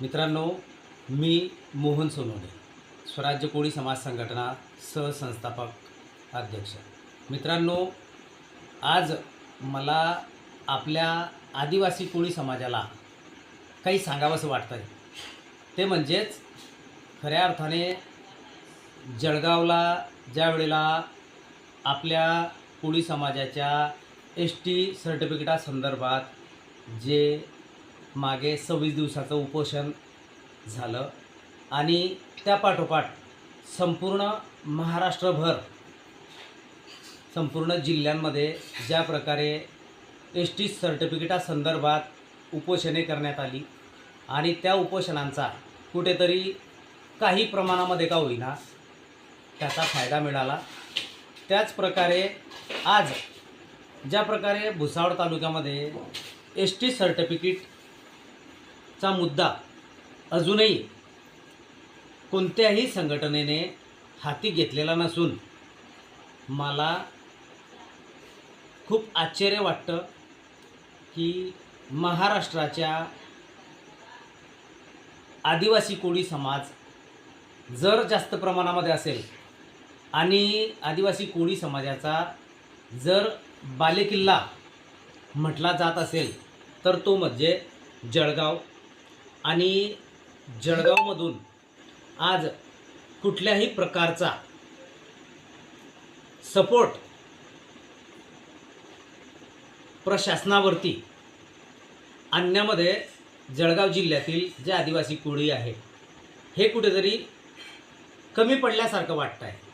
मित्रांनो मी मोहन सोनवणे स्वराज्य कोळी समाज संघटना सहसंस्थापक अध्यक्ष. मित्रांनो आज मला आपल्या आदिवासी कोळी समाजाला काही सांगावंसं वाटतं आहे ते म्हणजेच खऱ्या अर्थाने जळगावला ज्या वेळेला आपल्या कोळी समाजाच्या एस टी सर्टिफिकेटासंदर्भात जे मागे सव्वीस दिवसाचं उपोषण झालं. आणि त्या पाठोपाठ संपूर्ण महाराष्ट्रभर संपूर्ण जिल्ह्यांमध्ये ज्या प्रकारे एस टी सर्टिफिकेटासंदर्भात उपोषणे करण्यात आली आणि त्या उपोषणांचा कुठेतरी काही प्रमाणामध्ये का होईना त्याचा फायदा मिळाला. त्याच प्रकारे आज ज्या प्रकारे भुसावळ तालुक्यामध्ये एस टी सर्टिफिकेट चा मुद्दा अजूनही कोणत्याही संघटनेने हाती घेतलेला नसून मला खूप आश्चर्य वाटतं की महाराष्ट्राच्या आदिवासी कोळी समाज जर जास्त प्रमाणामध्ये असेल आणि आदिवासी कोळी समाजाचा जर बालेकिल्ला म्हटला जात असेल तर तो म्हणजे जळगाव. आणि जळगावमधून आज कुठल्याही प्रकारचा सपोर्ट प्रशासनावरती आणण्यामध्ये जळगाव जिल्ह्यातील जे आदिवासी कोळी आहे हे कुठेतरी कमी पडल्यासारखं वाटतं आहे